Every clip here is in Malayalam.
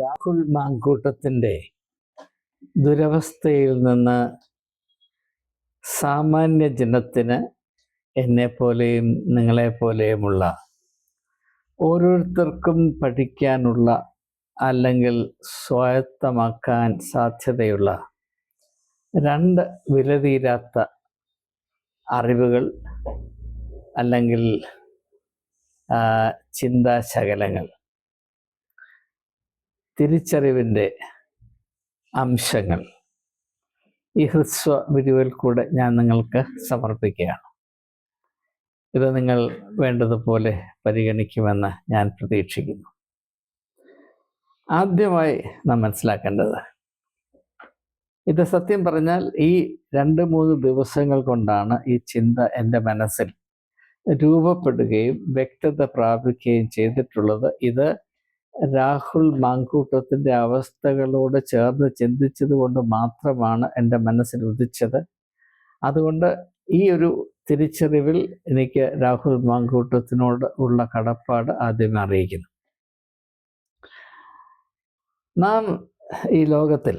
രാഹുൽ മാങ്കൂട്ടത്തിന്റെ ദുരവസ്ഥയിൽ നിന്ന് സാമാന്യ ജനത്തിന് എന്നെപ്പോലെയും നിങ്ങളെപ്പോലെയുമുള്ള ഓരോരുത്തർക്കും പഠിക്കാനുള്ള അല്ലെങ്കിൽ സ്വായത്തമാക്കാൻ സാധ്യതയുള്ള രണ്ട് വിലതീരാത്ത അറിവുകൾ അല്ലെങ്കിൽ ചിന്താശകലങ്ങൾ. തിരിച്ചറിവിന്റെ അംശങ്ങൾ. ഈ ഹ്രസ്വ വീഡിയോയിൽ കൂടെ ഞാൻ നിങ്ങൾക്ക് സമർപ്പിക്കുകയാണ്. ഇത് നിങ്ങൾ വേണ്ടതുപോലെ പരിഗണിക്കുമെന്ന് ഞാൻ പ്രതീക്ഷിക്കുന്നു. ആദ്യമായി നാം മനസ്സിലാക്കേണ്ടത് ഇത് സത്യം പറഞ്ഞാൽ ഈ രണ്ട് മൂന്ന് ദിവസങ്ങൾ കൊണ്ടാണ് ഈ ചിന്ത എന്റെ മനസ്സിൽ രൂപപ്പെടുകയും വ്യക്തത പ്രാപിക്കുകയും ചെയ്തിട്ടുള്ളത്. ഇത് രാഹുൽ മാങ്കൂട്ടത്തിന്റെ അവസ്ഥകളോട് ചേർന്ന് ചിന്തിച്ചത് കൊണ്ട് മാത്രമാണ് എന്റെ മനസ്സിൽ ഉദിച്ചത്. അതുകൊണ്ട് ഈ ഒരു തിരിച്ചറിവിൽ എനിക്ക് രാഹുൽ മാങ്കൂട്ടത്തിനോട് ഉള്ള കടപ്പാട് ആദ്യം അറിയിക്കുന്നു. നാം ഈ ലോകത്തിൽ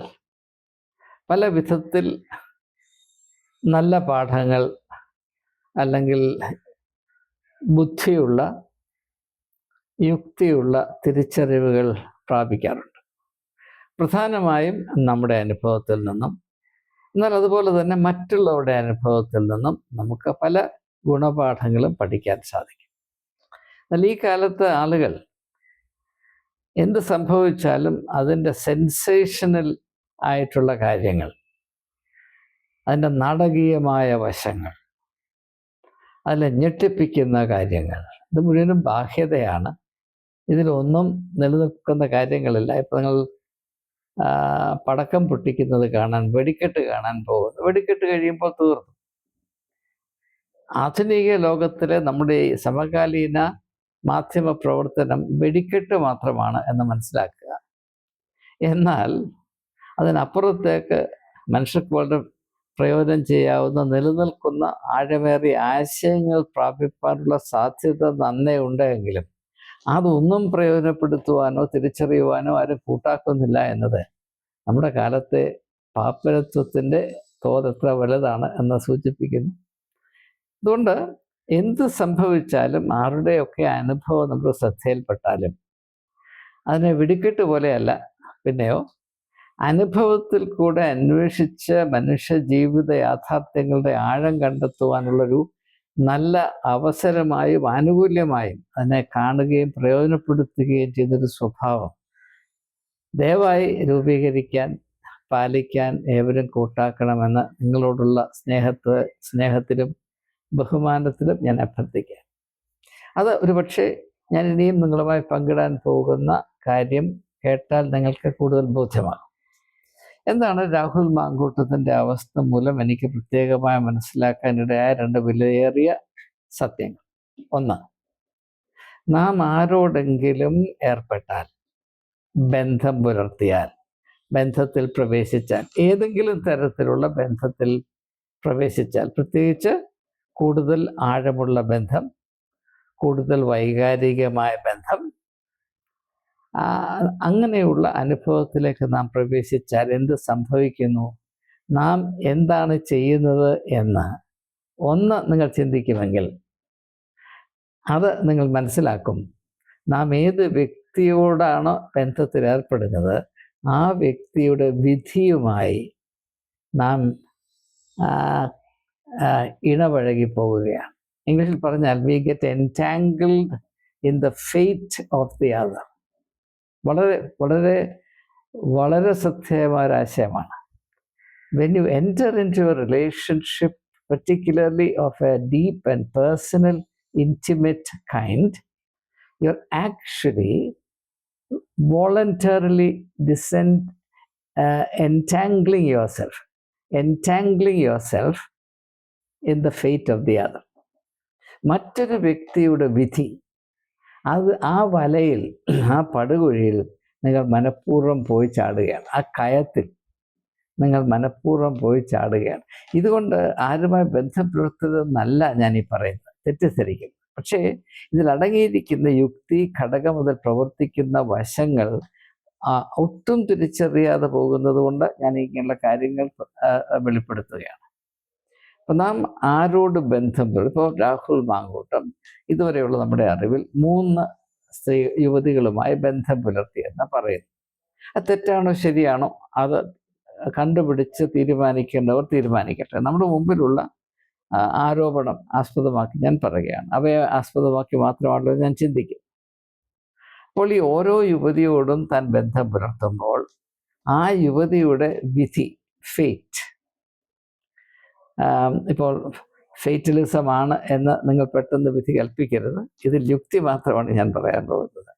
പല വിധത്തിൽ നല്ല പാഠങ്ങൾ അല്ലെങ്കിൽ ബുദ്ധിയുള്ള യുക്തിയുള്ള തിരിച്ചറിവുകൾ പ്രാപിക്കാറുണ്ട്. പ്രധാനമായും നമ്മുടെ അനുഭവത്തിൽ നിന്നും എന്നാൽ അതുപോലെ തന്നെ മറ്റുള്ളവരുടെ അനുഭവത്തിൽ നിന്നും നമുക്ക് പല ഗുണപാഠങ്ങളും പഠിക്കാൻ സാധിക്കും. എന്നാൽ ഈ കാലത്ത് ആളുകൾ എന്ത് സംഭവിച്ചാലും അതിന്റെ സെൻസേഷണൽ ആയിട്ടുള്ള കാര്യങ്ങൾ അതിന്റെ നാടകീയമായ വശങ്ങൾ അതിലെ ഞെട്ടിപ്പിക്കുന്ന കാര്യങ്ങൾ ഇത് മുഴുവനും ബാഹ്യതയാണ്. ഇതിലൊന്നും നിലനിൽക്കുന്ന കാര്യങ്ങളില്ല. ഇപ്പം നിങ്ങൾ പടക്കം പൊട്ടിക്കുന്നത് കാണാൻ വെടിക്കെട്ട് കാണാൻ പോകുന്നു. വെടിക്കെട്ട് കഴിയുമ്പോൾ തീർന്നു. ആധുനിക ലോകത്തിലെ നമ്മുടെ സമകാലീന മാധ്യമ പ്രവർത്തനം വെടിക്കെട്ട് മാത്രമാണ് എന്ന് മനസ്സിലാക്കുക. എന്നാൽ അതിനപ്പുറത്തേക്ക് മനുഷ്യർക്ക് വളരെ പ്രയോജനം ചെയ്യാവുന്ന നിലനിൽക്കുന്ന ആഴമേറിയ ആശയങ്ങൾ പ്രാപിപ്പാനുള്ള സാധ്യത നന്നേ ഉണ്ടെങ്കിലും അതൊന്നും പ്രയോജനപ്പെടുത്തുവാനോ തിരിച്ചറിയുവാനോ ആരും കൂട്ടാക്കുന്നില്ല എന്നത് നമ്മുടെ കാലത്തെ പാപ്പരത്വത്തിന്റെ തോത് എത്ര വലുതാണ് എന്ന് സൂചിപ്പിക്കുന്നു. അതുകൊണ്ട് എന്ത് സംഭവിച്ചാലും ആരുടെയൊക്കെ അനുഭവം നമ്മുടെ ശ്രദ്ധയിൽപ്പെട്ടാലും അതിനെ വെടിക്കെട്ട് പോലെയല്ല പിന്നെയോ അനുഭവത്തിൽ കൂടെ അന്വേഷിച്ച് മനുഷ്യ ജീവിത യാഥാർത്ഥ്യങ്ങളുടെ ആഴം കണ്ടെത്തുവാനുള്ളൊരു നല്ല അവസരമായും ആനുകൂല്യമായും അതിനെ കാണുകയും പ്രയോജനപ്പെടുത്തുകയും ചെയ്തൊരു സ്വഭാവം. ദയവായി രൂപീകരിക്കാൻ പാലിക്കാൻ ഏവരും കൂട്ടാക്കണമെന്ന് നിങ്ങളോടുള്ള സ്നേഹത്ത് സ്നേഹത്തിലും ബഹുമാനത്തിലും ഞാൻ അഭ്യർത്ഥിക്കാം. അത് ഒരുപക്ഷെ ഞാൻ ഇനിയും നിങ്ങളുമായി പങ്കിടാൻ പോകുന്ന കാര്യം കേട്ടാൽ നിങ്ങൾക്ക് കൂടുതൽ ബോധ്യമാകും. എന്താണ് രാഹുൽ മാങ്കൂട്ടത്തിന്റെ അവസ്ഥ മൂലം എനിക്ക് പ്രത്യേകമായി മനസ്സിലാക്കാനിടയായ രണ്ട് വിലയേറിയ സത്യങ്ങൾ. ഒന്ന് നാം ആരോടെങ്കിലും ഏർപ്പെട്ടാൽ ബന്ധം പുലർത്തിയാൽ ബന്ധത്തിൽ പ്രവേശിച്ചാൽ ഏതെങ്കിലും തരത്തിലുള്ള ബന്ധത്തിൽ പ്രവേശിച്ചാൽ പ്രത്യേകിച്ച് കൂടുതൽ ആഴമുള്ള ബന്ധം കൂടുതൽ വൈകാരികമായ ബന്ധം അങ്ങനെയുള്ള അനുഭവത്തിലേക്ക് നാം പ്രവേശിച്ചാൽ എന്ത് സംഭവിക്കുന്നു? നാം എന്താണ് ചെയ്യുന്നത് എന്ന് ഒന്ന് നിങ്ങൾ ചിന്തിക്കുമെങ്കിൽ അത് നിങ്ങൾ മനസ്സിലാക്കും. നാം ഏത് വ്യക്തിയോടാണ് ബന്ധത്തിൽ ഏർപ്പെടുന്നത് ആ വ്യക്തിയുടെ വിധിയുമായി നാം ഇണപഴകി പോവുകയാണ്. ഇംഗ്ലീഷിൽ പറഞ്ഞാൽ we get entangled in the fate of the other വളരെ വളരെ വളരെ ശ്രദ്ധേയമായ ഒരു ആശയമാണ്. When you enter in to a relationship of a deep and personal intimate kind you are actually voluntarily descend uh, entangling yourself entangling yourself in the fate of the other. മറ്റൊരു വ്യക്തിയുടെ വിധി അത് ആ വലയിൽ ആ പടുകുഴിയിൽ നിങ്ങൾ മനഃപൂർവം പോയി ചാടുകയാണ്. ആ കയത്തിൽ നിങ്ങൾ മനഃപൂർവം പോയി ചാടുകയാണ്. ഇതുകൊണ്ട് ആരുമായി ബന്ധം ഞാനീ പറയുന്നത്. തെറ്റിദ്ധരിക്കും പക്ഷേ ഇതിലടങ്ങിയിരിക്കുന്ന യുക്തി ഘടകം മുതൽ പ്രവർത്തിക്കുന്ന വശങ്ങൾ ഒട്ടും തിരിച്ചറിയാതെ പോകുന്നത് കൊണ്ട് ഞാൻ ഇങ്ങനെയുള്ള കാര്യങ്ങൾ വെളിപ്പെടുത്തുകയാണ്. അപ്പം നാം ആരോട് ബന്ധം ഇപ്പോൾ രാഹുൽ മാങ്കൂട്ടം ഇതുവരെയുള്ള നമ്മുടെ അറിവിൽ മൂന്ന് സ്ത്രീ യുവതികളുമായി ബന്ധം പുലർത്തിയെന്ന് പറയുന്നു. അത് തെറ്റാണോ ശരിയാണോ? അത് കണ്ടുപിടിച്ച് തീരുമാനിക്കേണ്ടവർ തീരുമാനിക്കട്ടെ. നമ്മുടെ മുമ്പിലുള്ള ആരോപണം ആസ്പദമാക്കി ഞാൻ പറയുകയാണ്. അവയെ ആസ്പദമാക്കി മാത്രമാണല്ലോ ഞാൻ ചിന്തിക്കും അപ്പോൾ ഈ ഓരോ യുവതിയോടും താൻ ബന്ധം പുലർത്തുമ്പോൾ ആ യുവതിയുടെ വിധി ഫേറ്റ് ഇപ്പോൾ ഫെയ്റ്റലിസമാണ് എന്ന് നിങ്ങൾ പെട്ടെന്ന് വിധി കൽപ്പിക്കരുത്. ഇതിൽ യുക്തി മാത്രമാണ് ഞാൻ പറയാൻ പോകുന്നത്.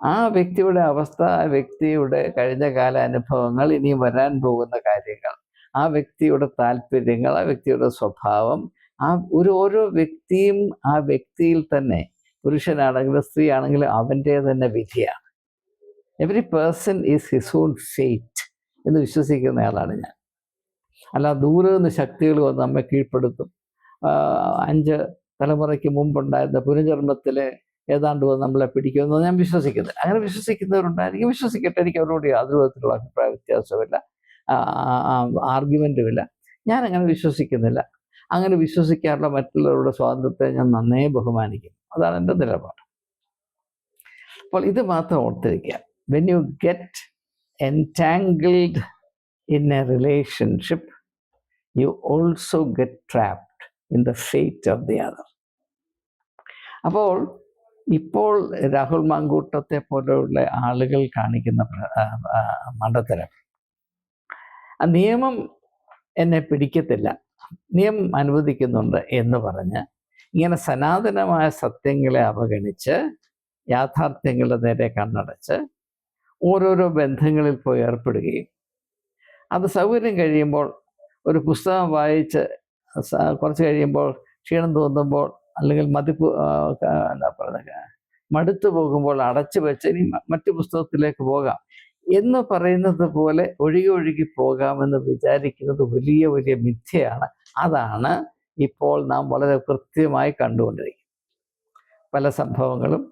ആ വ്യക്തിയുടെ അവസ്ഥ ആ വ്യക്തിയുടെ കഴിഞ്ഞ കാല അനുഭവങ്ങൾ ഇനിയും വരാൻ പോകുന്ന കാര്യങ്ങൾ ആ വ്യക്തിയുടെ താല്പര്യങ്ങൾ ആ വ്യക്തിയുടെ സ്വഭാവം ആ ഒരു ഓരോ വ്യക്തിയും ആ വ്യക്തിയിൽ തന്നെ പുരുഷനാണെങ്കിലും സ്ത്രീ ആണെങ്കിലും അവന്റെ തന്നെ വിധിയാണ്. Every person is his own fate എന്ന് വിശ്വസിക്കുന്ന ആളാണ് ഞാൻ. അല്ല ദൂരെ നിന്ന് ശക്തികൾ വന്ന് നമ്മെ കീഴ്പ്പെടുത്തും. അഞ്ച് തലമുറയ്ക്ക് മുമ്പുണ്ടായിരുന്ന പുനർജന്മത്തിലെ ഏതാണ്ട് വന്ന് നമ്മളെ പിടിക്കുമെന്ന് ഞാൻ വിശ്വസിക്കുന്നത് അങ്ങനെ വിശ്വസിക്കുന്നവരുണ്ടായിരിക്കും. വിശ്വസിക്കട്ടെ എനിക്ക് അവരോട് യാതൊരു വിധത്തിലുള്ള അഭിപ്രായ വ്യത്യാസമില്ല ആർഗ്യുമെന്റുമില്ല ഞാൻ അങ്ങനെ വിശ്വസിക്കുന്നില്ല. അങ്ങനെ വിശ്വസിക്കാനുള്ള മറ്റുള്ളവരുടെ സ്വാതന്ത്ര്യത്തെ ഞാൻ നന്നേ ബഹുമാനിക്കും അതാണ് എന്റെ നിലപാട്. അപ്പോൾ ഇത് മാത്രം ഓർത്തിരിക്കുക. When you get entangled in a relationship you also get trapped in the fate of the other അപ്പോൾ ഇപ്പോൾ രാഹുൽ മാങ്കൂട്ടത്തെ പോലെയുള്ള ആളുകൾ കാണിക്കുന്ന മണ്ടത്തരം. നിയമം എന്നെ പിടിക്കത്തില്ല. നിയമം അനുവദിക്കുന്നുണ്ട് എന്ന് പറഞ്ഞ് ഇങ്ങനെ സനാതനമായ സത്യങ്ങളെ അവഗണിച്ച് യാഥാർത്ഥ്യങ്ങളുടെ നേരെ കണ്ണടച്ച് ഓരോരോ ബന്ധങ്ങളിൽ പോയി ഏർപ്പെടുകയും അത് സൗകര്യം കഴിയുമ്പോൾ ഒരു പുസ്തകം വായിച്ച് കുറച്ച് കഴിയുമ്പോൾ ക്ഷീണം തോന്നുമ്പോൾ അല്ലെങ്കിൽ മതിപ്പ് എന്താ പറയുക മടുത്തു പോകുമ്പോൾ അടച്ചു വെച്ച് ഇനി മറ്റു പുസ്തകത്തിലേക്ക് പോകാം. എന്ന് പറയുന്നത് പോലെ ഒഴുകി ഒഴുകി പോകാമെന്ന് വിചാരിക്കുന്നത് വലിയ വലിയ മിഥ്യയാണ്. അതാണ് ഇപ്പോൾ നാം വളരെ കൃത്യമായി കണ്ടുകൊണ്ടിരിക്കുന്നത്. പല സംഭവങ്ങളും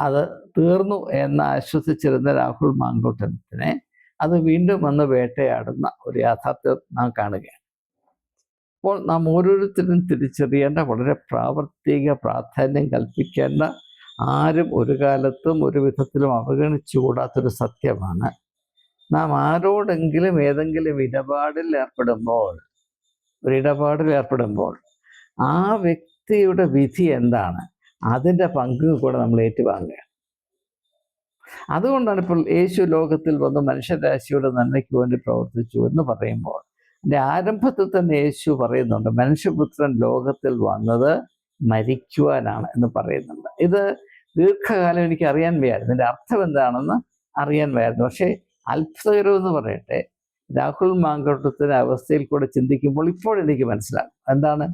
അത് തീർന്നു എന്ന് ആശ്വസിച്ചിരുന്ന രാഹുൽ മാങ്കൂട്ടത്തിനെ അത് വീണ്ടും വന്ന് വേട്ടയാടുന്ന ഒരു യാഥാർത്ഥ്യം നാം കാണുകയാണ്. അപ്പോൾ നാം ഓരോരുത്തരും തിരിച്ചറിയേണ്ട വളരെ പ്രാവർത്തിക പ്രാധാന്യം കൽപ്പിക്കേണ്ട ആരും ഒരു കാലത്തും ഒരു വിധത്തിലും അവഗണിച്ചുകൂടാത്തൊരു സത്യമാണ്. നാം ആരോടെങ്കിലും ഏതെങ്കിലും ഇടപാടിൽ ഏർപ്പെടുമ്പോൾ ഒരു ഇടപാടിൽ ഏർപ്പെടുമ്പോൾ ആ വ്യക്തിയുടെ വിധി എന്താണ്? അതിന്റെ പങ്ക് കൂടെ നമ്മൾ ഏറ്റുവാങ്ങുക അതുകൊണ്ടാണ് ഇപ്പോൾ യേശു ലോകത്തിൽ വന്ന് മനുഷ്യരാശിയുടെ നന്മയ്ക്ക് വേണ്ടി പ്രവർത്തിച്ചു എന്ന് പറയുമ്പോൾ എന്റെ ആരംഭത്തിൽ തന്നെ യേശു പറയുന്നുണ്ട് മനുഷ്യപുത്രൻ ലോകത്തിൽ വന്നത് മരിക്കുവാനാണ് എന്ന് പറയുന്നുണ്ട്. ഇത് ദീർഘകാലം എനിക്ക് അറിയാൻ വയ്യായിരുന്നു. ഇതിന്റെ അർത്ഥം എന്താണെന്ന് അറിയാൻ വയ്യായിരുന്നു. പക്ഷേ അത്ഭുതകരം എന്ന് പറയട്ടെ രാഹുൽ മാങ്കോട്ടത്തിന്റെ അവസ്ഥയിൽ കൂടെ ചിന്തിക്കുമ്പോൾ ഇപ്പോഴെനിക്ക് മനസ്സിലാകും. എന്താണ്?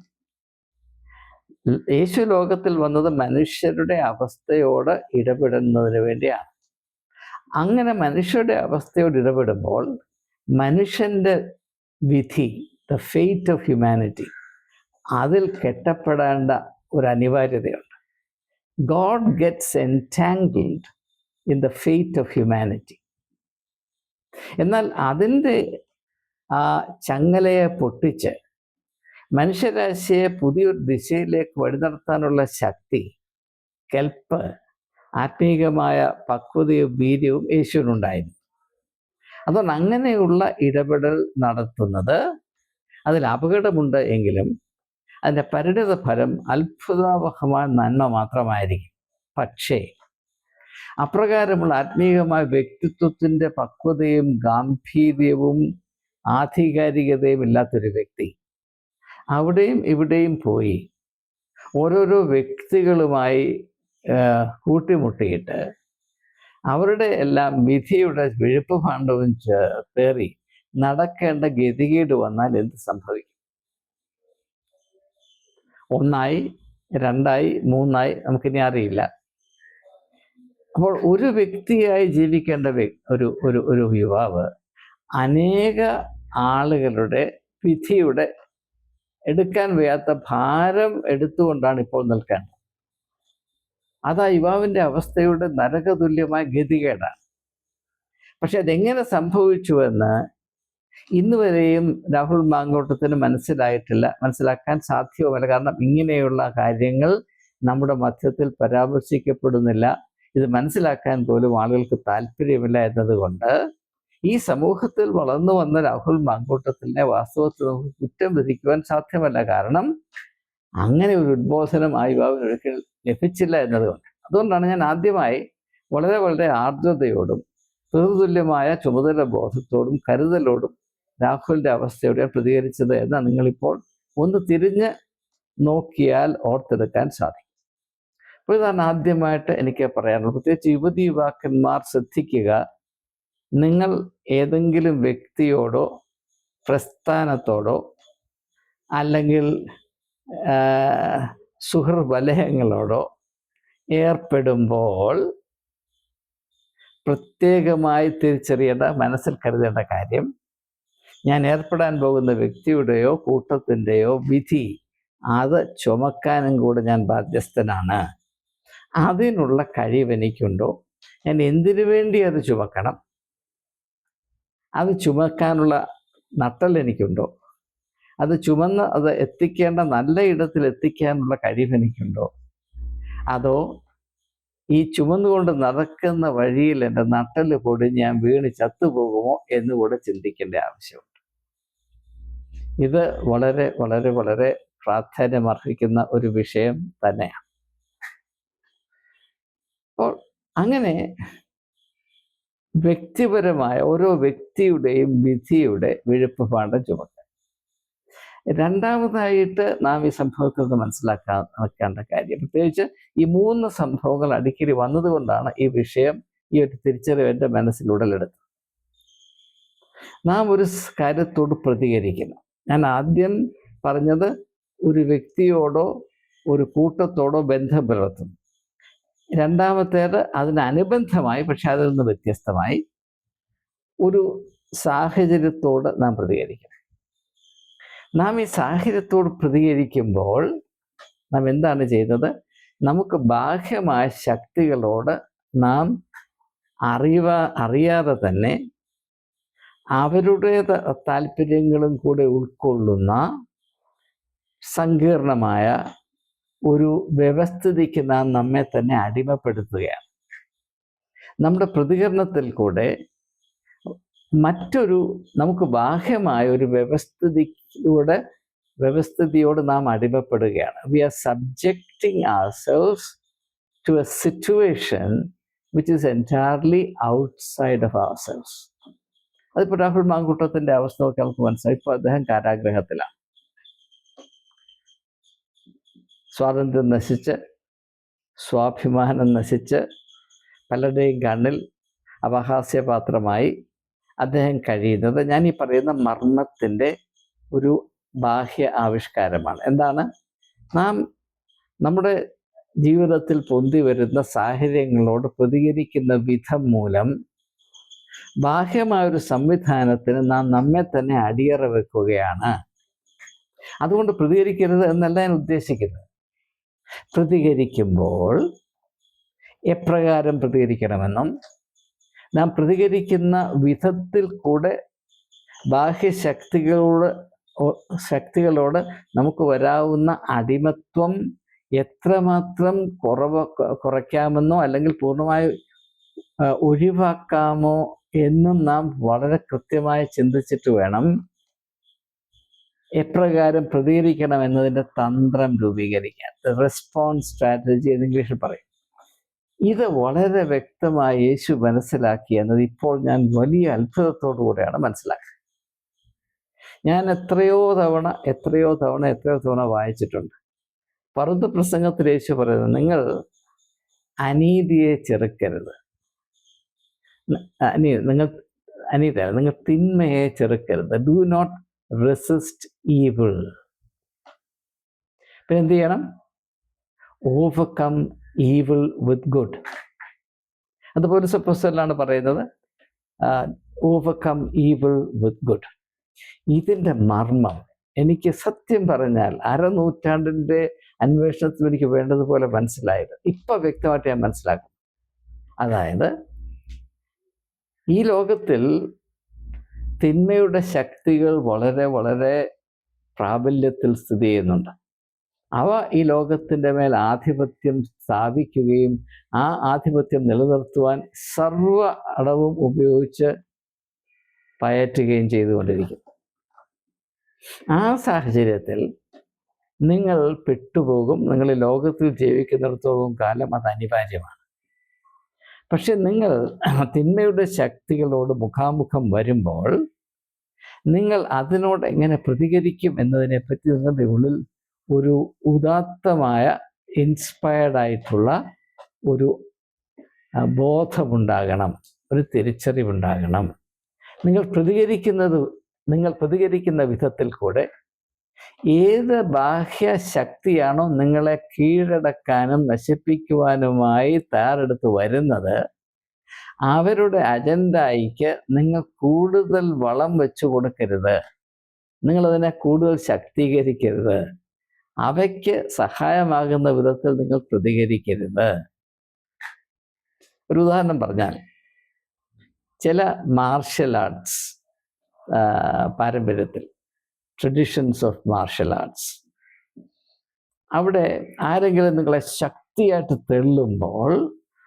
യേശു ലോകത്തിൽ വന്നത് മനുഷ്യരുടെ അവസ്ഥയോട് ഇടപെടുന്നതിന് വേണ്ടിയാണ്. അങ്ങനെ മനുഷ്യരുടെ അവസ്ഥയോട് ഇടപെടുമ്പോൾ മനുഷ്യന്റെ വിധി ദ ഫെയ്റ്റ് ഓഫ് ഹ്യൂമാനിറ്റി അതിൽ കെട്ടപ്പെടേണ്ട ഒരു അനിവാര്യതയുണ്ട്. God gets entangled in the fate of humanity എന്നാൽ അതിന്റെ ആ ചങ്ങലയെ പൊട്ടിച്ച് മനുഷ്യരാശിയെ പുതിയൊരു ദിശയിലേക്ക് വഴി നടത്താനുള്ള ശക്തി കെൽപ്പ് ആത്മീകമായ പക്വതയും വീര്യവും യേശുവിനുണ്ടായിരുന്നു. അതുകൊണ്ട് അങ്ങനെയുള്ള ഇടപെടൽ നടത്തുന്നത് അതിൽ അപകടമുണ്ട് എങ്കിലും അതിന്റെ പരിണിത ഫലം അത്ഭുതാവഹമായ നന്മ മാത്രമായിരിക്കും. പക്ഷേ അപ്രകാരമുള്ള ആത്മീയമായ വ്യക്തിത്വത്തിന്റെ പക്വതയും ഗാംഭീര്യവും ആധികാരികതയും ഇല്ലാത്തൊരു വ്യക്തി അവിടെയും ഇവിടെയും പോയി ഓരോരോ വ്യക്തികളുമായി കൂട്ടിമുട്ടിയിട്ട് അവരുടെ എല്ലാം വിധിയുടെ വിഴുപ്പ് ഭാണ്ഡവും പേറി നടക്കേണ്ട ഗതികേട് വന്നാൽ എന്ത് സംഭവിക്കും? ഒന്നായി രണ്ടായി മൂന്നായി നമുക്കിനി അറിയില്ല. അപ്പോൾ ഒരു വ്യക്തിയായി ജീവിക്കേണ്ട ഒരു ഒരു ഒരു യുവാവ് അനേക ആളുകളുടെ വിധിയുടെ എടുക്കാൻ വയ്യാത്ത ഭാരം എടുത്തുകൊണ്ടാണ് ഇപ്പോൾ നിൽക്കേണ്ടത്. അത് യുവാവിന്റെ അവസ്ഥയുടെ നരകതുല്യമായ ഗതികേടാണ്. പക്ഷെ അതെങ്ങനെ സംഭവിച്ചുവെന്ന് ഇന്ന് വരെയും രാഹുൽ മാങ്കോട്ടത്തിന് മനസ്സിലായിട്ടില്ല മനസ്സിലാക്കാൻ സാധ്യവുമല്ല കാരണം ഇങ്ങനെയുള്ള കാര്യങ്ങൾ നമ്മുടെ മധ്യത്തിൽ പരാമർശിക്കപ്പെടുന്നില്ല. ഇത് മനസ്സിലാക്കാൻ പോലും ആളുകൾക്ക് താല്പര്യമില്ല എന്നതുകൊണ്ട് ഈ സമൂഹത്തിൽ വളർന്നു വന്ന രാഹുൽ മാങ്കൂട്ടത്തിനെ വാസ്തവത്തിൽ നമുക്ക് കുറ്റം വിധിക്കുവാൻ സാധ്യമല്ല. കാരണം അങ്ങനെ ഒരു ഉദ്ബോധനം ആ യുവാവിന് ഒരിക്കൽ ലഭിച്ചില്ല എന്നതുകൊണ്ട്. അതുകൊണ്ടാണ് ഞാൻ ആദ്യമായി വളരെ വളരെ ആർദ്രതയോടും പിതൃതുല്യമായ ചുമതല ബോധത്തോടും കരുതലോടും രാഹുലിന്റെ അവസ്ഥയോടെ പ്രതികരിച്ചത് എന്ന് നിങ്ങളിപ്പോൾ ഒന്ന് തിരിഞ്ഞ് നോക്കിയാൽ ഓർത്തെടുക്കാൻ സാധിക്കും. അപ്പോൾ ഇതാണ് ആദ്യമായിട്ട് എനിക്ക് പറയാനുള്ളത്. പ്രത്യേകിച്ച് യുവതി യുവാക്കന്മാർ ശ്രദ്ധിക്കുക നിങ്ങൾ ഏതെങ്കിലും വ്യക്തിയോടോ പ്രസ്ഥാനത്തോടോ അല്ലെങ്കിൽ സുഹൃവലയങ്ങളോടോ ഏർപ്പെടുമ്പോൾ പ്രത്യേകമായി തിരിച്ചറിയേണ്ട മനസ്സിൽ കരുതേണ്ട കാര്യം ഞാൻ ഏർപ്പെടാൻ പോകുന്ന വ്യക്തിയുടെയോ കൂട്ടത്തിന്റെയോ വിധി അത് ചുമക്കാനും കൂടെ ഞാൻ ബാധ്യസ്ഥനാണ്. അതിനുള്ള കഴിവ് എനിക്കുണ്ടോ? ഞാൻ എന്തിനു വേണ്ടി അത് ചുമക്കണം? അത് ചുമക്കാനുള്ള നട്ടൽ എനിക്കുണ്ടോ? അത് ചുമന്ന് അത് എത്തിക്കേണ്ട നല്ല ഇടത്തിൽ എത്തിക്കാനുള്ള കഴിവ് എനിക്കുണ്ടോ? അതോ ഈ ചുമന്നുകൊണ്ട് നടക്കുന്ന വഴിയിൽ എന്റെ നട്ടൽ പൊടി ഞാൻ വീണ് ചത്തുപോകുമോ എന്നുകൂടെ ചിന്തിക്കേണ്ട ആവശ്യമുണ്ട്. ഇത് വളരെ വളരെ വളരെ പ്രാധാന്യമർഹിക്കുന്ന ഒരു വിഷയം തന്നെയാണ്. അപ്പോൾ അങ്ങനെ വ്യക്തിപരമായ ഓരോ വ്യക്തിയുടെയും വിധിയുടെ വിഴുപ്പ് പാഠം ചുമക്കുക രണ്ടാമതായിട്ട് നാം ഈ സംഭവത്തിൽ നിന്ന് മനസ്സിലാക്കാൻ വെക്കേണ്ട കാര്യം. പ്രത്യേകിച്ച് ഈ മൂന്ന് സംഭവങ്ങൾ അടിക്കടി വന്നതുകൊണ്ടാണ് ഈ വിഷയം ഈ ഒരു തിരിച്ചറിവ് എന്റെ മനസ്സിൽ ഉടലെടുത്തത്. നാം ഒരു കാര്യത്തോട് പ്രതികരിക്കുന്നു. ഞാൻ ആദ്യം പറഞ്ഞത് ഒരു വ്യക്തിയോടോ ഒരു കൂട്ടത്തോടോ ബന്ധം പുലർത്തുന്നു. രണ്ടാമത്തേത് അതിനനുബന്ധമായി പക്ഷെ അതിൽ നിന്ന് വ്യത്യസ്തമായി ഒരു സാഹചര്യത്തോട് നാം പ്രതികരിക്കണം നാം ഈ സാഹചര്യത്തോട് പ്രതികരിക്കുമ്പോൾ നാം എന്താണ് ചെയ്യുന്നത്? നമുക്ക് ബാഹ്യമായ ശക്തികളോട് നാം അറിവ അറിയാതെ തന്നെ അവരുടെ താല്പര്യങ്ങളും കൂടെ ഉൾക്കൊള്ളുന്ന സങ്കീർണമായ ഒരു വ്യവസ്ഥിതിക്ക് നാം നമ്മെ തന്നെ അടിമപ്പെടുത്തുകയാണ്. നമ്മുടെ പ്രതികരണത്തിൽ കൂടെ മറ്റൊരു നമുക്ക് ബാഹ്യമായ ഒരു വ്യവസ്ഥിതിയുടെ വ്യവസ്ഥിതിയോട് നാം അടിമപ്പെടുകയാണ്. We are subjecting our self to a situation which is entirely outside of our selves അതിപ്പോൾ രാഹുൽ മാങ്കൂട്ടത്തിന്റെ അവസ്ഥ നോക്കി നമുക്ക് മനസ്സിലായി. ഇപ്പോൾ അദ്ദേഹം കാരാഗ്രഹത്തിലാണ്. സ്വാതന്ത്ര്യം നശിച്ച് സ്വാഭിമാനം നശിച്ച് പലരുടെയും കണ്ണിൽ അപഹാസ്യപാത്രമായി അദ്ദേഹം കഴിയുന്നത്. ഞാൻ ഈ പറയുന്ന മർമ്മത്തിന്റെ ഒരു ബാഹ്യ ആവിഷ്കാരമാണ്. എന്താണ്? നാം നമ്മുടെ ജീവിതത്തിൽ പൊന്തി വരുന്ന സാഹചര്യങ്ങളോട് പ്രതികരിക്കുന്ന വിധം മൂലം ബാഹ്യമായൊരു സംവിധാനത്തിന് നാം നമ്മെ തന്നെ അടിയറ വെക്കുകയാണ്. അതുകൊണ്ട് പ്രതികരിക്കരുത് എന്നല്ല ഞാൻ ഉദ്ദേശിക്കുന്നത്. പ്രതികരിക്കുമ്പോൾ എപ്രകാരം പ്രതികരിക്കണമെന്നും നാം പ്രതികരിക്കുന്ന വിധത്തിൽ കൂടെ ബാഹ്യശക്തികളോട് ശക്തികളോട് നമുക്ക് വരാവുന്ന അടിമത്വം എത്രമാത്രം കുറവ് കുറയ്ക്കാമെന്നോ അല്ലെങ്കിൽ പൂർണമായി ഒഴിവാക്കാമോ എന്നും നാം വളരെ കൃത്യമായി ചിന്തിച്ചിട്ട് വേണം. എപ്രകാരം പ്രതികരിക്കണം എന്നതിന്റെ തന്ത്രം രൂപീകരിക്കാൻ. റെസ്പോൺസ് സ്ട്രാറ്റജി എന്ന് ഇംഗ്ലീഷിൽ പറയും. ഇത് വളരെ വ്യക്തമായി യേശു മനസ്സിലാക്കി എന്നത് ഇപ്പോൾ ഞാൻ വലിയ അത്ഭുതത്തോടു കൂടെയാണ് മനസ്സിലാക്കുക ഞാൻ എത്രയോ തവണ എത്രയോ തവണ എത്രയോ തവണ വായിച്ചിട്ടുണ്ട്. പറുത്ത പ്രസംഗത്തിൽ യേശു പറയുന്നത് നിങ്ങൾ അനീതിയെ ചെറുക്കരുത്. അനീ നിങ്ങൾ അനീതി നിങ്ങൾ തിന്മയെ ചെറുക്കരുത്. Do not resist evil. പിന്നെ എന്ത് ചെയ്യണം? Overcome evil with good. അതുപോലെ സപ്പോസലാണ് പറയുന്നത് ഓവർകം ഈവിൾ വിത്ത് ഗുഡ്. ഇതിന്റെ മർമ്മം എനിക്ക് സത്യം പറഞ്ഞാൽ അരനൂറ്റാണ്ടിന്റെ അന്വേഷണത്തിൽ എനിക്ക് വേണ്ടതുപോലെ മനസ്സിലായത് ഇപ്പൊ വ്യക്തമായിട്ട് ഞാൻ മനസ്സിലാക്കും അതായത് ഈ ലോകത്തിൽ തിന്മയുടെ ശക്തികൾ വളരെ വളരെ പ്രാബല്യത്തിൽ സ്ഥിതി ചെയ്യുന്നുണ്ട്. അവ ഈ ലോകത്തിന്റെ മേൽ ആധിപത്യം സ്ഥാപിക്കുകയും ആ ആധിപത്യം നിലനിർത്തുവാൻ സർവ അടവും ഉപയോഗിച്ച് പയറ്റുകയും ചെയ്തുകൊണ്ടിരിക്കും ആ സാഹചര്യത്തിൽ നിങ്ങൾ പെട്ടുപോകും. നിങ്ങൾ ലോകത്തിൽ ജീവിക്കുന്നിടത്തോളം കാലം അത് അനിവാര്യമാണ്. പക്ഷെ നിങ്ങൾ തിന്മയുടെ ശക്തികളോട് മുഖാമുഖം വരുമ്പോൾ നിങ്ങൾ അതിനോട് എങ്ങനെ പ്രതികരിക്കും എന്നതിനെപ്പറ്റി നിങ്ങളുടെ ഉള്ളിൽ ഒരു ഉദാത്തമായ ഇൻസ്പയർഡ് ആയിട്ടുള്ള ഒരു ബോധമുണ്ടാകണം. ഒരു തിരിച്ചറിവുണ്ടാകണം. നിങ്ങൾ പ്രതികരിക്കുന്നത് നിങ്ങൾ പ്രതികരിക്കുന്ന വിധത്തിൽ കൂടെ ഏത് ബാഹ്യ ശക്തിയാണോ നിങ്ങളെ കീഴടക്കാനും നശിപ്പിക്കുവാനുമായി തയ്യാറെടുത്ത് വരുന്നത് അവരുടെ അജണ്ടായിക്ക് നിങ്ങൾ കൂടുതൽ വളം വെച്ചു കൊടുക്കരുത് നിങ്ങളതിനെ കൂടുതൽ ശക്തീകരിക്കരുത് അവയ്ക്ക് സഹായമാകുന്ന വിധത്തിൽ നിങ്ങൾ പ്രതികരിക്കരുത്. ഒരു ഉദാഹരണം പറഞ്ഞാൽ ചില മാർഷൽ ആർട്സ് പാരമ്പര്യത്തിൽ. ട്രഡീഷൻസ് ഓഫ് മാർഷൽ ആർട്സ് അവിടെ ആരെങ്കിലും നിങ്ങളെ ശക്തിയായിട്ട് തെള്ളുമ്പോൾ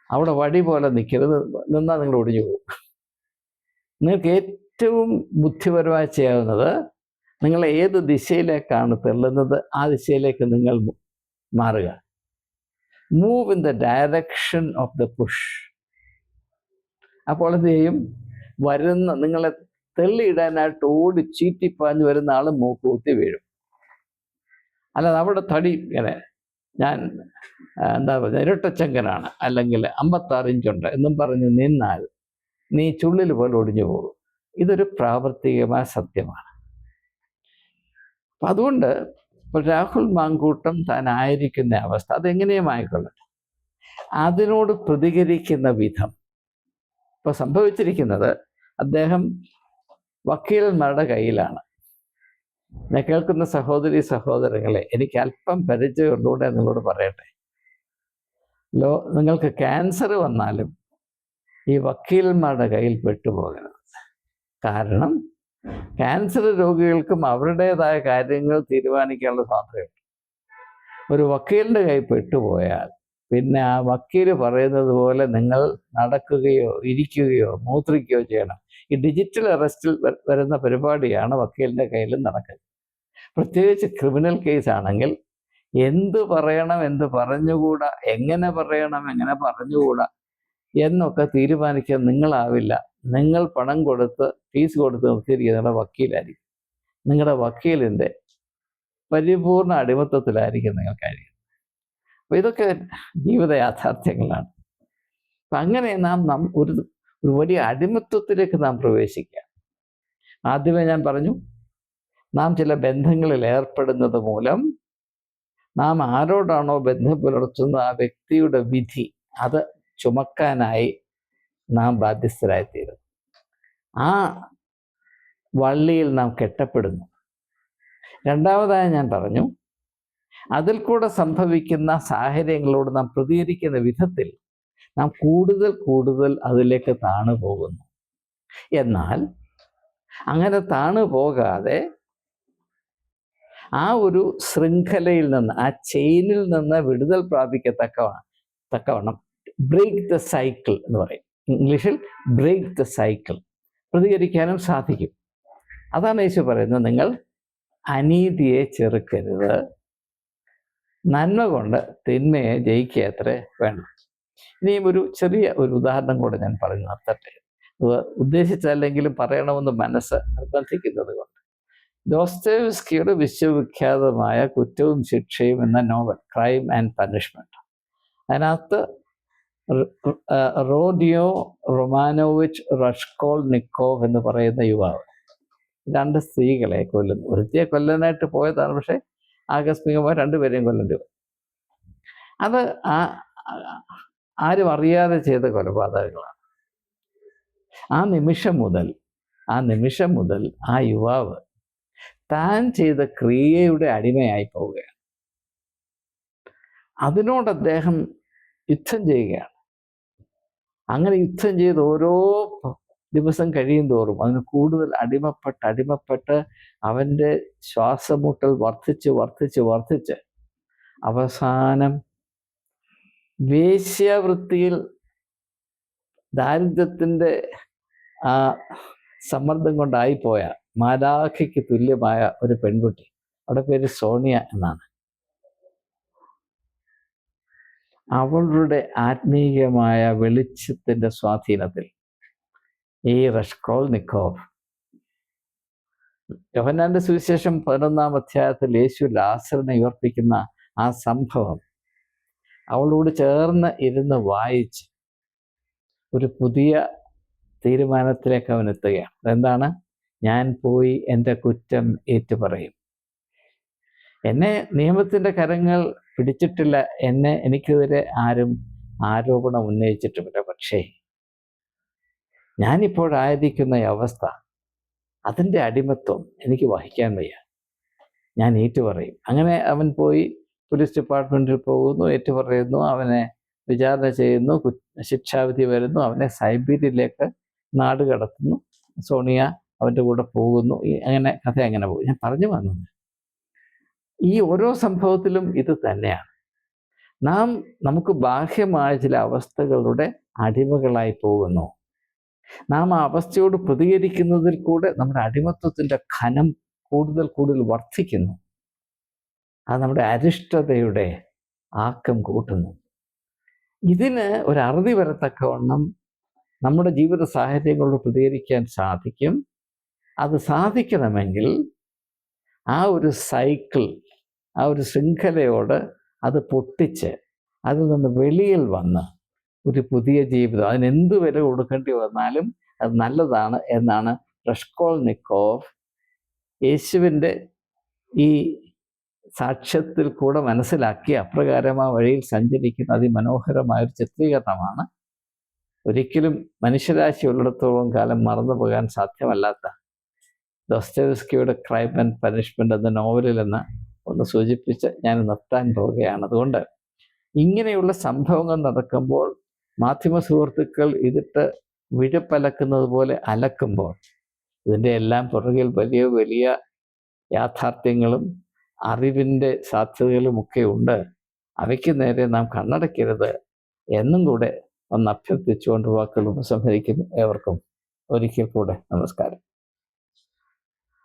അവിടെ വടി പോലെ നിൽക്കരുത് നിന്നാൽ നിങ്ങൾ ഒടിഞ്ഞു പോകും. നിങ്ങൾക്ക് ഏറ്റവും ബുദ്ധിപരമായി ചെയ്യാവുന്നത് നിങ്ങൾ ഏത് ദിശയിലേക്കാണ് തെള്ളുന്നത് ആ ദിശയിലേക്ക് നിങ്ങൾ മാറുക. Move in the direction of the push അപ്പോൾ എന്ത് ചെയ്യും? വരുന്ന നിങ്ങളെ തെള്ളിയിടാനായിട്ട് ഓടി ചീറ്റിപ്പാഞ്ഞ് വരുന്ന ആൾ മൂക്കൂത്തി വീഴും. അല്ലാതെ അവിടെ തടി ഇങ്ങനെ ഞാൻ എന്താ പറയുക ഇരട്ടച്ചങ്കനാണ്. അല്ലെങ്കിൽ അമ്പത്താറ് ഇഞ്ചുണ്ട് എന്നും പറഞ്ഞ് നിന്നാൽ നീ ചുള്ളിൽ പോലെ ഒടിഞ്ഞു പോകും. ഇതൊരു പ്രാവർത്തികമായ സത്യമാണ്. അപ്പം അതുകൊണ്ട് രാഹുൽ മാങ്കൂട്ടം താൻ ആയിരിക്കുന്ന അവസ്ഥ അതെങ്ങനെയും ആയിക്കൊള്ളട്ടെ. അതിനോട് പ്രതികരിക്കുന്ന വിധം ഇപ്പോൾ സംഭവിച്ചിരിക്കുന്നത് അദ്ദേഹം വക്കീലന്മാരുടെ കയ്യിലാണ്. ഞാൻ കേൾക്കുന്ന സഹോദരി സഹോദരങ്ങളെ എനിക്ക് അല്പം പരിചയമുള്ളതുകൊണ്ട് നിങ്ങളോട് പറയട്ടെ? ലോ നിങ്ങൾക്ക് ക്യാൻസർ വന്നാലും ഈ വക്കീലന്മാരുടെ കയ്യിൽ പെട്ടുപോകരുത്. കാരണം ക്യാൻസർ രോഗികൾക്കും അവരുടേതായ കാര്യങ്ങൾ തീരുമാനിക്കാനുള്ള സ്വാതന്ത്ര്യമുണ്ട്. ഒരു വക്കീലിന്റെ കൈ പെട്ടുപോയാൽ പിന്നെ ആ വക്കീൽ പറയുന്നത് പോലെ നിങ്ങൾ നടക്കുകയോ ഇരിക്കുകയോ മൂത്രിക്കുകയോ ചെയ്യണം. ഈ ഡിജിറ്റൽ അറസ്റ്റിൽ വരുന്ന പരിപാടിയാണ് വക്കീലിന്റെ കയ്യിൽ നടക്കുന്നത്. പ്രത്യേകിച്ച് ക്രിമിനൽ കേസ് ആണെങ്കിൽ എന്ത് പറയണം എന്ത് പറഞ്ഞുകൂടാ എങ്ങനെ പറയണം എങ്ങനെ പറഞ്ഞുകൂടാ എന്നൊക്കെ തീരുമാനിക്കാൻ നിങ്ങളാവില്ല. നിങ്ങൾ പണം കൊടുത്ത് ഫീസ് കൊടുത്ത് നിർത്തിയിരിക്കുന്ന നിങ്ങളുടെ വക്കീലായിരിക്കും. നിങ്ങളുടെ വക്കീലിന്റെ പരിപൂർണ അടിമത്തത്തിലായിരിക്കും നിങ്ങൾ കഴിയുന്നത് അപ്പോൾ ഇതൊക്കെ ജീവിത യാഥാർത്ഥ്യങ്ങളാണ്. അപ്പം അങ്ങനെ നാം നം ഒരു ഒരു വലിയ അടിമത്വത്തിലേക്ക് നാം പ്രവേശിക്കുക ആദ്യമേ ഞാൻ പറഞ്ഞു നാം ചില ബന്ധങ്ങളിൽ ഏർപ്പെടുന്നത് മൂലം നാം ആരോടാണോ ബന്ധം പുലർത്തുന്ന ആ വ്യക്തിയുടെ വിധി അത് ചുമക്കാനായി നാം ബാധ്യസ്ഥരായിത്തീരുന്നു ആ വള്ളിയിൽ നാം കെട്ടപ്പെടുന്നു. രണ്ടാമതായി ഞാൻ പറഞ്ഞു അതിൽ കൂടെ സംഭവിക്കുന്ന സാഹചര്യങ്ങളോട് നാം പ്രതികരിക്കുന്ന വിധത്തിൽ നാം കൂടുതൽ കൂടുതൽ അതിലേക്ക് താണു പോകുന്നു. എന്നാൽ അങ്ങനെ താണു പോകാതെ ആ ഒരു ശൃംഖലയിൽ നിന്ന് ആ ചെയിനിൽ നിന്ന് വിടുതൽ പ്രാപിക്കത്തക്കവണ്ണം തക്കവണ്ണം ബ്രേക്ക് ദ സൈക്കിൾ എന്ന് പറയും. ഇംഗ്ലീഷിൽ ബ്രേക്ക് ദ സൈക്കിൾ പ്രതികരിക്കാനും സാധിക്കും. അതാണ് യേശു പറയുന്നത് നിങ്ങൾ അനീതിയെ ചെറുക്കരുത്. നന്മ കൊണ്ട് തിന്മയെ ജയിക്കുക അത്രേ വേണം. ഇനിയും ഒരു ചെറിയ ഒരു ഉദാഹരണം കൂടെ ഞാൻ പറഞ്ഞു നിർത്തട്ടെ ഉദ്ദേശിച്ചല്ലെങ്കിലും പറയണമെന്ന് മനസ്സ് നിർബന്ധിക്കുന്നത് കൊണ്ട്. ദോസ്തേവ്സ്കിയുടെ വിശ്വവിഖ്യാതമായ കുറ്റവും ശിക്ഷയും എന്ന നോവൽ ക്രൈം ആൻഡ് പനിഷ്മെന്റ്. അതിനകത്ത് റോഡിയോ റൊമാനോവിച്ച് റഷ്കോൾ നിക്കോവ് എന്ന് പറയുന്ന യുവാവ്. രണ്ട് സ്ത്രീകളെ കൊല്ലുന്നു. ഒരുത്തിയെ കൊല്ലാനായിട്ട് പോയതാണ് പക്ഷെ ആകസ്മികമായി രണ്ടുപേരെയും കൊല്ലേണ്ടി വന്നു. അത് ആ- ആരും അറിയാതെ ചെയ്ത കൊലപാതകങ്ങളാണ്. ആ നിമിഷം മുതൽ ആ നിമിഷം മുതൽ ആ യുവാവ് താൻ ചെയ്ത ക്രിയയുടെ അടിമയായി പോവുകയാണ്. അതിനോട് അദ്ദേഹം യുദ്ധം ചെയ്യുകയാണ്. അങ്ങനെ യുദ്ധം ചെയ്ത് ഓരോ ദിവസം കഴിയും തോറും അതിന് കൂടുതൽ അടിമപ്പെട്ട് അടിമപ്പെട്ട് അവന്റെ ശ്വാസമുട്ടൽ വർദ്ധിച്ച് വർദ്ധിച്ച് വർദ്ധിച്ച് അവസാനം വേശ്യാവൃത്തിയിൽ ദാരിദ്ര്യത്തിന്റെ ആ സമ്മർദ്ദം കൊണ്ടായിപ്പോയ മാലാഖയ്ക്ക് തുല്യമായ ഒരു പെൺകുട്ടി. അവിടെ പേര് സോണിയ എന്നാണ്. അവളുടെ ആത്മീയമായ വെളിച്ചത്തിന്റെ സ്വാധീനത്തിൽ ഈ റഷ്കോൾ നിക്കോവ് യോഹന്നാന്റെ സുവിശേഷം പതിനൊന്നാം അധ്യായത്തിൽ യേശു ലാസറിനെ ഉയർപ്പിക്കുന്ന ആ സംഭവം അവളോട് ചേർന്ന് ഇരുന്ന് വായിച്ച് ഒരു പുതിയ തീരുമാനത്തിലേക്ക് അവൻ എത്തുകയാണ്. അതെന്താണ്? ഞാൻ പോയി എന്റെ കുറ്റം ഏറ്റുപറയും. എന്നെ നിയമത്തിന്റെ കരങ്ങൾ പിടിച്ചിട്ടില്ല. എന്നെ എനിക്കെതിരെ ആരും ആരോപണം ഉന്നയിച്ചിട്ടുമില്ല. പക്ഷേ ഞാനിപ്പോഴായിരിക്കുന്ന അവസ്ഥ അതിന്റെ അടിമത്വം എനിക്ക് വഹിക്കാൻ വയ്യ. ഞാൻ ഏറ്റുപറയും. അങ്ങനെ അവൻ പോയി പോലീസ് ഡിപ്പാർട്ട്മെന്റിൽ പോകുന്നു ഏറ്റുപറയുന്നു അവനെ വിചാരണ ചെയ്യുന്നു ശിക്ഷാവിധി വരുന്നു അവനെ സൈബീരിയയിലേക്ക് നാട് കടത്തുന്നു. സോണിയ അവന്റെ കൂടെ പോകുന്നു. അങ്ങനെ കഥ അങ്ങനെ പോകും. ഞാൻ പറഞ്ഞു വന്നത് ഈ ഓരോ സംഭവത്തിലും ഇത് തന്നെയാണ്. നാം നമുക്ക് ബാഹ്യമായ ചില അവസ്ഥകളുടെ അടിമകളായി പോകുന്നു. നാം ആ അവസ്ഥയോട് പ്രതികരിക്കുന്നതിൽ കൂടെ നമ്മുടെ അടിമത്വത്തിന്റെ ഖനം കൂടുതൽ കൂടുതൽ വർദ്ധിക്കുന്നു. അത് നമ്മുടെ അരിഷ്ടതയുടെ ആക്കം കൂട്ടുന്നു. ഇതിന് ഒരു അറുതി വരത്തക്കവണ്ണം നമ്മുടെ ജീവിത സാഹചര്യങ്ങളോട് പ്രതികരിക്കാൻ സാധിക്കും. അത് സാധിക്കണമെങ്കിൽ ആ ഒരു സൈക്കിൾ ആ ഒരു ശൃംഖലയോട് അത് പൊട്ടിച്ച് അതിൽ നിന്ന് വെളിയിൽ വന്ന് ഒരു പുതിയ ജീവിതം അതിനെന്ത് വില കൊടുക്കേണ്ടി വന്നാലും അത് നല്ലതാണ് എന്നാണ് റഷ്കോൾ നിക്കോഫ് യേശുവിന്റെ ഈ സാക്ഷ്യത്തിൽ കൂടെ മനസ്സിലാക്കി അപ്രകാരം ആ വഴിയിൽ സഞ്ചരിക്കുന്ന അതിമനോഹരമായ ഒരു ചിത്രീകരണമാണ്. ഒരിക്കലും മനുഷ്യരാശി ഉള്ളിടത്തോളം കാലം മറന്നു പോകാൻ സാധ്യമല്ലാത്ത ദോസ്തവസ്കിയുടെ ക്രൈം ആൻഡ് പനിഷ്മെന്റ് എന്ന നോവലിൽ എന്ന് ഒന്ന് സൂചിപ്പിച്ച് ഞാൻ നിർത്താൻ പോവുകയാണ്. അതുകൊണ്ട് ഇങ്ങനെയുള്ള സംഭവങ്ങൾ നടക്കുമ്പോൾ മാധ്യമ സുഹൃത്തുക്കൾ ഇതിട്ട് വിഴപ്പലക്കുന്നത് പോലെ അലക്കുമ്പോൾ ഇതിന്റെ എല്ലാം പുറകിൽ വലിയ വലിയ യാഥാർത്ഥ്യങ്ങളും അറിവിന്റെ സാധ്യതകളുമൊക്കെ ഉണ്ട്. അവയ്ക്ക് നേരെ നാം കണ്ണടയ്ക്കരുത് എന്നും കൂടെ ഒന്ന് അഭ്യർത്ഥിച്ചുകൊണ്ട് വാക്കുകൾ ഉപസംഹരിക്കുന്നു. ഏവർക്കും ഒരിക്കൽ കൂടെ നമസ്കാരം.